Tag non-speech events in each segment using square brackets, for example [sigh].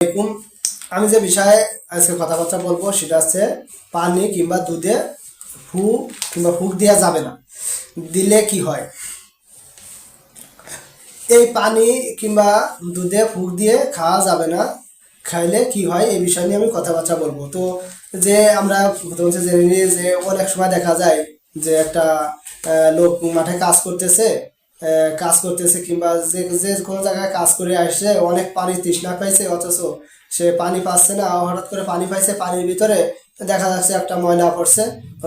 দেখুন, আমি যে বিষয়ে আজকে কথাবার্তা বলব সেটা হচ্ছে পানি কিংবা দুধে ফু কিংবা ফুক দেওয়া যাবে না। দিলে কি হয়? এই পানি কিংবা দুধে ফুক দিয়ে খাওয়া যাবে না। খাইলে কি হয়? এই বিষয় নিয়ে আমি কথাবার্তা বলব। তো যে আমরা প্রথমে জেনে নিই যে অনেক সময় দেখা যায় যে একটা লোক মাঠে কাজ করতেছে কাজ করতেছে কিংবা যে যে কোনো জায়গায় কাজ করে আসছে অনেক পানি তৃষ্ণা পাইছে, অথচ সে পানি পাচ্ছে না। হঠাৎ করে পানি পাইছে পানির ভিতরে, দেখা যাচ্ছে একটা ময়লা পড়ছে।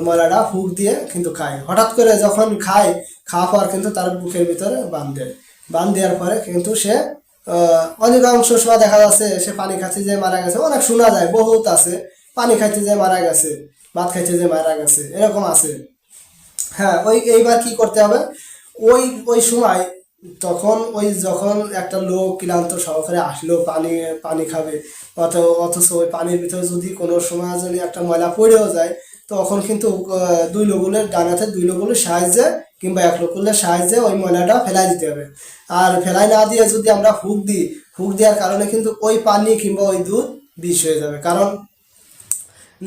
ময়লাটা ফুক দিয়ে কিন্তু খায়। হঠাৎ করে যখন খায়, খাওয়া পর কিন্তু তার বুকের ভিতরে বাঁধে বাঁধ দেওয়ার পরে কিন্তু সে অধিকাংশ সময় দেখা যাচ্ছে সে পানি খাচ্ছে যে মারা গেছে। অনেক শোনা যায়, বহুত আছে। পানি খাইতে যে মারা গেছে, ভাত খাইতে যে মারা গেছে, এরকম আছে। হ্যাঁ ওই এইবার কি করতে হবে? ওই ওই সময় তখন ওই যখন একটা লোক ক্লান্ত সহকারে আসলো, পানি পানি খাবে অথ অথচ ওই পানির ভিতরে যদি কোনো সময় যদি একটা ময়লা পড়েও যায়, তখন কিন্তু দুই লোগুলের ডানাতে দুই লোগুলের সাহায্যে কিংবা এক লোকুলের সাহায্যে ওই ময়লাটা ফেলাই দিতে হবে। আর ফেলাই না দিয়ে যদি আমরা হুক দিই, হুক দেওয়ার কারণে কিন্তু ওই পানি কিংবা ওই দুধ বিষ হয়ে যাবে। কারণ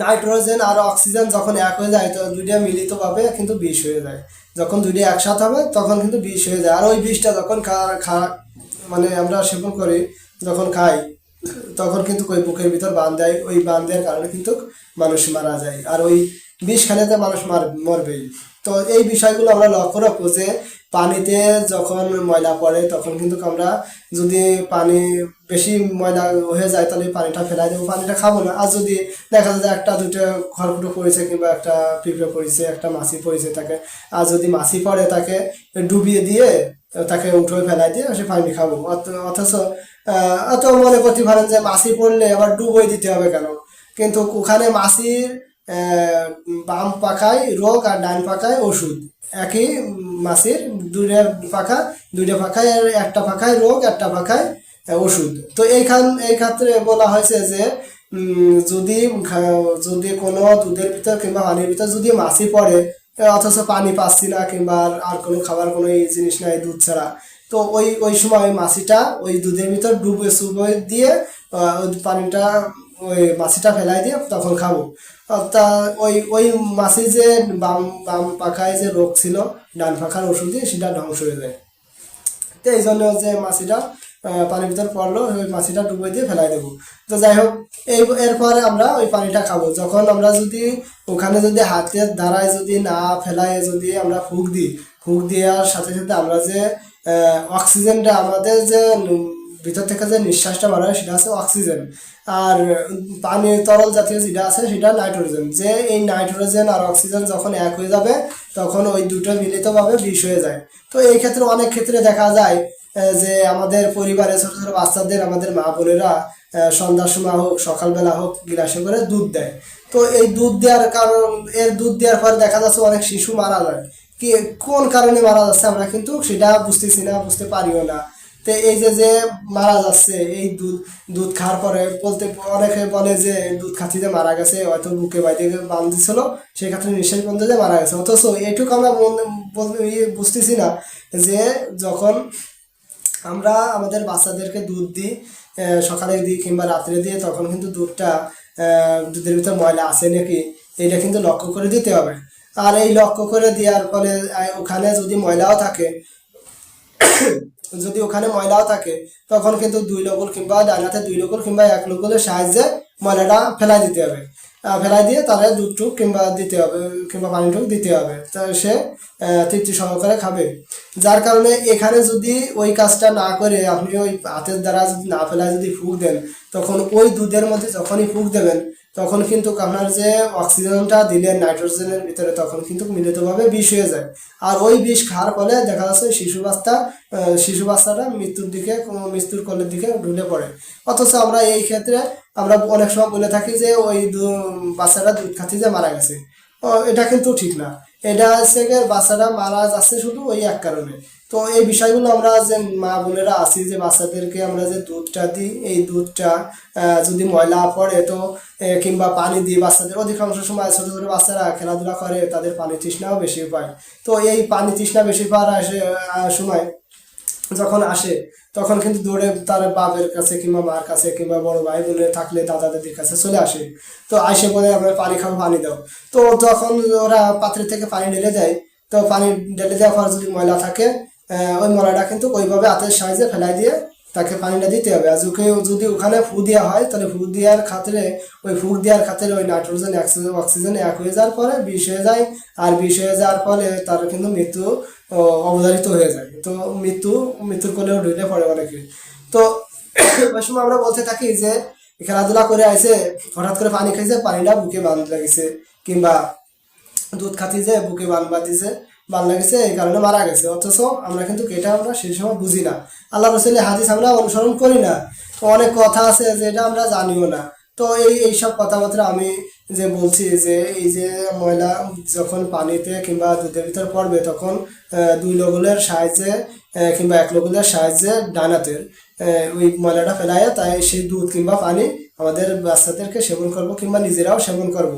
নাইট্রোজেন আর অক্সিজেন যখন এক হয়ে যায়, তো দুইটা মিলিতভাবে কিন্তু বিষ হয়ে যায়। যখন দুইটা একসাথে হবে, তখন কিন্তু বিষ হয়ে যায়। আর ওই বিষটা যখন খা মানে আমরা সেবন করি, যখন খাই, তখন কিন্তু ওই বুকের ভিতর বান দেয়। ওই বান দেওয়ার কারণে কিন্তু মানুষ মারা যায়। আর ওই বিষ খেলে তো মানুষ মার, মরবেই। তো এই বিষয়গুলো আমরা লক্ষ্য রাখব যে পানিতে যখন ময়লা পড়ে, তখন কিন্তু আমরা যদি পানি বেশি ময়লা হয়ে যায়, তাহলে পানিটা ফেলাই দেবো, পানিটা খাব না। আর যদি দেখা যায় একটা দুটো খড়কুটো পড়েছে কিংবা একটা পিঁপড়ে পড়েছে, একটা মাছি পড়েছে তাকে, আর যদি মাছি পড়ে তাকে ডুবিয়ে দিয়ে তাকে উঠে ফেলাই দিয়ে সে পানি খাব। অথ- অথচ অত মনে করতে পারেন যে মাছি পড়লে আবার ডুবই দিতে হবে কেন? কিন্তু ওখানে মাছির বাম পাখায় রোগ আর ডান পাখায় ওষুধ। একই মাছির দুইটা পাখা, দুইটা পাখায় একটা পাখায় রোগ, একটা পাখায় ওষুধ। তো এইখান, এই ক্ষেত্রে বলা হয়েছে যে যদি যদি কোনো দুধের ভিতর কিংবা পানির ভিতর যদি মাছি পড়ে, অথচ পানি পাচ্ছি না কিংবা আর- কোনো খাবার, কোনো এই জিনিস নাই দুধ ছাড়া, তো ওই ওই সময় ওই মাছিটা ওই দুধের ভিতর ডুবে চুবে দিয়ে পানিটা ওই মাছিটা ফেলাই দিয়ে তখন খাব। তা ওই ওই মাছি যে বাম বাম পাখায় যে রোগ ছিল, ডান পাখার ওষুধ দিয়ে সেটা ধ্বংস হয়ে যায়। তো এই জন্য যে মাছিটা পানির ভিতর পড়ল, ওই মাছিটা ডুবে দিয়ে ফেলাই দেবো। তো যাই হোক, এই, এরপরে আমরা ওই পানিটা খাব। যখন আমরা যদি ওখানে যদি হাতের দ্বারায় যদি না ফেলায়, যদি আমরা ফুক দিই, ফুক দেওয়ার সাথে সাথে আমরা যে অক্সিজেনটা আমাদের যে ভিতর থেকে যে নিঃশ্বাসটা বার হয়, সেটা আছে অক্সিজেন আর পানি তরল জাতীয় যেটা আছে, সেটা নাইট্রোজেন যে এই নাইট্রোজেন আর অক্সিজেন যখন এক হয়ে যাবে, তখন ওই দুটো মিলিতভাবে বিষ হয়ে যায়। তো এই ক্ষেত্রে, অনেক ক্ষেত্রে দেখা যায় যে আমাদের পরিবারে ছোট ছোট বাচ্চাদের, আমাদের মা বোনেরা সন্ধ্যার সময় হোক, সকালবেলা হোক, গিলাসে করে দুধ দেয়। তো এই দুধ দেওয়ার কারণ, এর দুধ দেওয়ার পরে দেখা যাচ্ছে অনেক শিশু মারা যায়। কি, কোন কারণে মারা যাচ্ছে আমরা কিন্তু সেটা বুঝতেছি না, বুঝতে পারিও না। তো এই যে যে মারা যাচ্ছে, এই দুধ দুধ খাওয়ার পরে বলতে অনেকে বলে যে দুধ খাচ্ছি যে মারা গেছে, হয়তো বুকে বাইতে বান দিছিল, সেই ক্ষেত্রে নিঃশ্বাস বন্ধ যে মারা গেছে। অথচ এটুকু আমরা বুঝতেছি না যে, যখন আমরা আমাদের বাচ্চাদেরকে দুধ দিই সকালে দিই কিংবা রাত্রে দিই তখন কিন্তু দুধটা দুধের ভিতর ময়লা আছে নাকি, এটা কিন্তু লক্ষ্য করে দিতে হবে। আর এই লক্ষ্য করে দেওয়ার ফলে ওখানে যদি ময়লাও থাকে যদি ওখানে ময়লাও থাকে, তখন কিন্তু দুই লোকল কিংবা ডানাতে দুই লোকল কিংবা এক লোকলের সাহায্যে ময়লাটা ফেলাই দিতে হবে। ফেলাই দিয়ে তাহলে দুধটুক কিংবা দিতে হবে, কিংবা পানিটুক দিতে হবে। তা সে তৃপ্তি সহকারে খাবে। যার কারণে এখানে যদি ওই কাজটা না করে, আপনি ওই হাতের দ্বারা যদি না ফেলায় যদি ফুক দেন, তখন ওই দুধের মধ্যে যখনই ফুক দেবেন তখন কিন্তু আপনার যে অক্সিজেনটা দিলেন নাইট্রোজেনের ভিতরে তখন কিন্তু মিলিতভাবে বিষ হয়ে যায়। আর ওই বিষ খাওয়ার ফলে দেখা যাচ্ছে শিশু বাচ্চা শিশু বাচ্চাটা মৃত্যুর দিকে মৃত্যুর কলের দিকে ঢুলে পড়ে। অথচ আমরা এই ক্ষেত্রে আমরা অনেক সময় বলে থাকি যে ওই বাচ্চাটা দুধ খাচ্ছি যে মারা গেছে। এটা কিন্তু ঠিক না। এটা হচ্ছে বাচ্চাটা মারা যাচ্ছে শুধু ওই এক কারণে। তো এই বিষয়গুলো আমরা যে মা বোনেরা আছি, যে বাচ্চাদেরকে আমরা যে দুধটা দিই, এই দুধটা যদি ময়লা পড়ে তো কিংবা পানি দিই বাচ্চাদের, অধিকাংশ সময় ছোটো ছোটো বাচ্চারা খেলাধুলা করে, তাদের পানি তৃষ্ণাও বেশি পায়। তো এই পানি তৃষ্ণা বেশি পাওয়ার আসে- সময় যখন আসে, তখন কিন্তু দৌড়ে তার বাপের কাছে কিংবা মার কাছে কিংবা বড় ভাই বোনের থাকলে দাদা দাদির কাছে চলে আসে। তো আইসে বলে, আমরা পানি খাব, পানি দাও। তো যখন ওরা পাত্রের থেকে পানি ঢেলে দেয়, তো পানি ঢেলে দেওয়ার পর যদি ময়লা থাকে ওই ময়লাটা কিন্তু ওইভাবে হাতের সাহায্যে ফেলাই দিয়ে তাকে পানিটা দিতে হবে। আর যদি যদি ওখানে ফু দেওয়া হয়, তাহলে ফু দেওয়ার খাতিরে, ওই ফুক দেওয়ার খাতিরে ওই নাইট্রোজেন, অক্সিজেন এক হয়ে যাওয়ার পরে বিষ হয়ে যায়। আর বিষ হয়ে যাওয়ার ফলে তার কিন্তু মৃত্যু অবধারিত হয়ে যায়। তো মৃত্যু, মৃত্যুর কোলেও ঢুকে পড়ে অনেকে। তো [coughs] ওই সময় আমরা বলতে থাকি যে, খেলাধুলা করে আইসে, হঠাৎ করে পানি খাইছে, পানিটা বুকে বাঁধ লাগিছে, কিংবা দুধ খাতি যে বুকে বান বাঁধিছে। বান লেগেছে, এই কারণে মারা গেছে। অথচ আমরা কিন্তু এটা আমরা সেই সময় বুঝি না। আল্লাহ রসুলের হাদিস আমরা অনুসরণ করি না। তো অনেক কথা আছে যেটা আমরা জানিও না। তো এই এইসব কথাবার্তা আমি যে বলছি যে এই যে ময়লা যখন পানিতে কিংবা দুধের ভিতর পড়বে তখন দুই লগলের সাহায্যে কিংবা এক লগুলের সাহায্যে ডানাতের আহ, ওই ময়লাটা ফেলাইয়া তাই সেই দুধ কিংবা পানি আমাদের বাচ্চাদেরকে সেবন করব কিংবা নিজেরাও সেবন করব।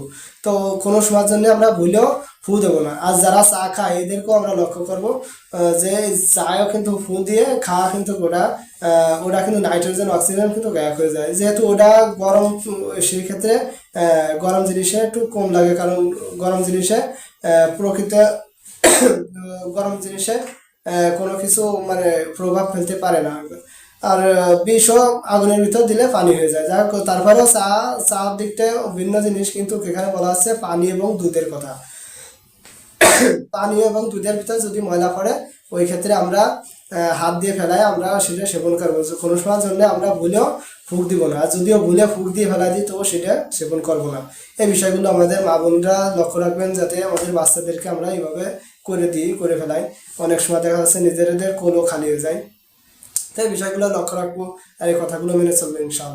তো কোনো সময়ের জন্য আমরা ভুলেও ফু দেবো না। আর যারা চা খায় এদেরকেও আমরা লক্ষ্য করব যে চায়ও কিন্তু ফু দিয়ে খাওয়া কিন্তু ওটা ওটা কিন্তু নাইট্রোজেন অক্সিজেন কিন্তু গায়ব হয়ে যায় যেহেতু ওটা গরম সেই ক্ষেত্রে গরম জিনিসে একটু কম লাগে কারণ গরম জিনিসে প্রকৃত [coughs] গরম জিনিসে কোনো কিছু মানে প্রভাব ফেলতে পারে না। আর বিষও আগুনের ভিতর দিলে পানি হয়ে যায়। যাই হোক, তারপরেও চা, চার দিকটা ভিন্ন জিনিস কিন্তু এখানে বলা হচ্ছে পানি এবং দুধের কথা। [coughs] পানি এবং দুধের ভিতরে যদি ময়লা পড়ে, ওই ক্ষেত্রে আমরা হাত দিয়ে ফেলায় আমরা সেটা সেবন করব। কোনো সময় জন্য আমরা ভুলেও ফুক দিব না। আর যদিও ভুলে ফুক দিয়ে ফেলা দিই তবু সেটা সেবন করব না। এই বিষয়গুলো আমাদের মা বোনরা লক্ষ্য রাখবেন যাতে আমাদের বাচ্চাদেরকে আমরা এইভাবে করে দিই, করে ফেলাই। অনেক সময় দেখা যাচ্ছে নিজেদের কোলও খালি হয়ে যায়। তাই বিষয়গুলো লক্ষ্য রাখব আর এই কথাগুলো মেনে চলবে ইনশাআল্লাহ।